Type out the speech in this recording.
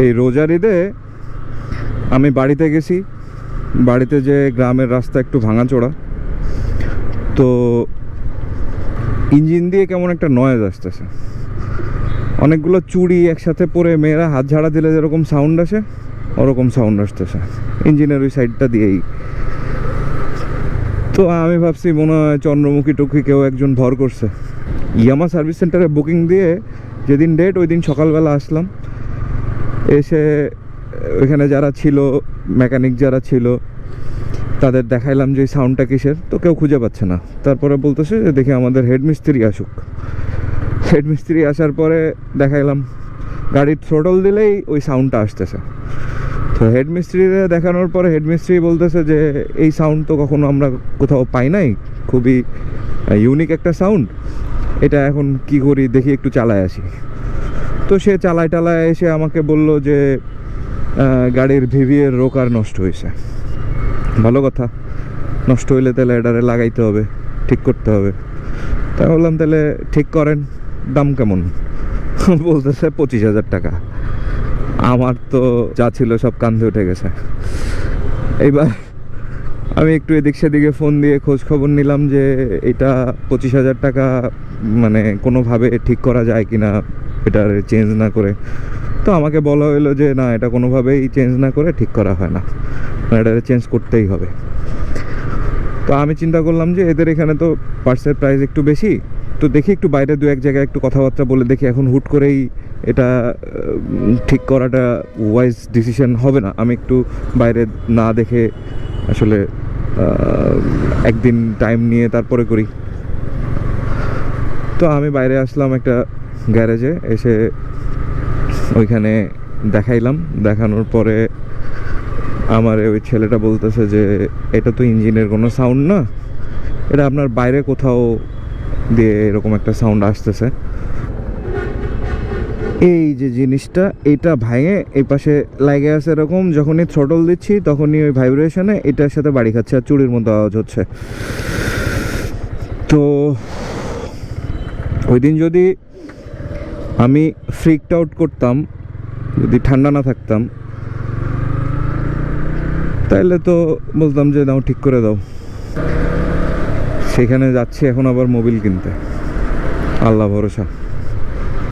এই রোজার ঈদে আমি বাড়িতে গেছি। বাড়িতে যে গ্রামের রাস্তা একটু ভাঙাচোড়া তো ইঞ্জিন দিয়ে কেমন একটা নয়েজ আসতেছে। অনেকগুলো চুড়ি একসাথে পরে মেয়েরা হাত ঝাড়া দিলে যেরকম সাউন্ড আসে, ওরকম সাউন্ড আসতেছে। ইঞ্জিনের ওই সাইডটা দিয়েই। তো আমি ভাবছি মনে হয় চন্দ্রমুখী টুকি কেউ একজন ভর করছে। ইয়ামা সার্ভিস সেন্টারে বুকিং দিয়ে যেদিন ডেট ওই দিন সকালবেলা আসলাম। এসে, ওইখানে যারা ছিল মেকানিক যারা ছিল, তাদের দেখাইলাম যে সাউন্ডটা কিসের, তো কেউ খুঁজে পাচ্ছে না। তারপরে বলতেছে যে, দেখি আমাদের হেড মিস্ত্রি আসুক। হেড মিস্ত্রি আসার পরে দেখাইলাম, গাড়ির থ্রোটল দিলেই ওই সাউন্ডটা আসতেছে। তো হেড মিস্ত্রিরে দেখানোর পরে হেড মিস্ত্রি বলতেছে যে, এই সাউন্ড তো কখনো আমরা কোথাও পাই নাই। খুবই ইউনিক একটা সাউন্ড এটা এখন কি করি, দেখি একটু চালায় আসি। তো সে চালায় টালায় এসে আমাকে বলল যে গাড়ির ভিভিএর রোকার নষ্ট হয়েছে। ভালো কথা। নষ্ট হইলে তাহলে এটারে লাগাইতে হবে, ঠিক করতে হবে। তাই বললাম, তাহলে ঠিক করেন, দাম কেমন? বলতেছে, পঁচিশ হাজার টাকা। আমার তো যা ছিল সব কান্ধে উঠে গেছে। এইবার আমি একটু এদিক সেদিকে ফোন দিয়ে খোঁজ খবর নিলাম যে, এটা পঁচিশ হাজার টাকা মানে কোনোভাবে ঠিক করা যায় কি না এটার চেঞ্জ না করে। তো আমাকে বলা হলো যে, না, এটা কোনোভাবেই চেঞ্জ না করে ঠিক করা হয় না। এটা চেঞ্জ করতেই হবে। তো আমি চিন্তা করলাম যে, এদের এখানে তো পার্সের প্রাইস একটু বেশি। তো দেখি একটু বাইরে দু এক জায়গায় একটু কথাবার্তা বলে দেখি এখন হুট করেই এটা ঠিক করাটা ওয়াইজ ডিসিশন হবে না। আমি একটু বাইরে না দেখে আসলে একদিন টাইম নিয়ে তারপরে করি। তো আমি বাইরে আসলাম একটা গ্যারেজে এসে ওইখানে দেখাইলাম। দেখানোর পরে আমার ওই ছেলেটা বলতেছে যে, এটা তো ইঞ্জিনের কোনো সাউন্ড না। এটা আপনার বাইরে কোথাও দিয়ে এরকম একটা সাউন্ড আসতেছে। এই যে জিনিসটা, এটা ভাঙে, এই পাশে লাগে আছে এরকম, যখনই থ্রটল দিচ্ছি, তখনই ওই ভাইব্রেশনে এটার সাথে বাড়ি খাচ্ছে আর চুরির মতো আওয়াজ হচ্ছে। তো ওই দিন যদি আমি ফ্রিকড আউট করতাম, যদি ঠান্ডা না থাকতাম, তাইলে তো বলতাম যে দাও ঠিক করে দাও। সেখানে যাচ্ছি এখন আবার মোবিল কিনতে। আল্লাহ ভরসা।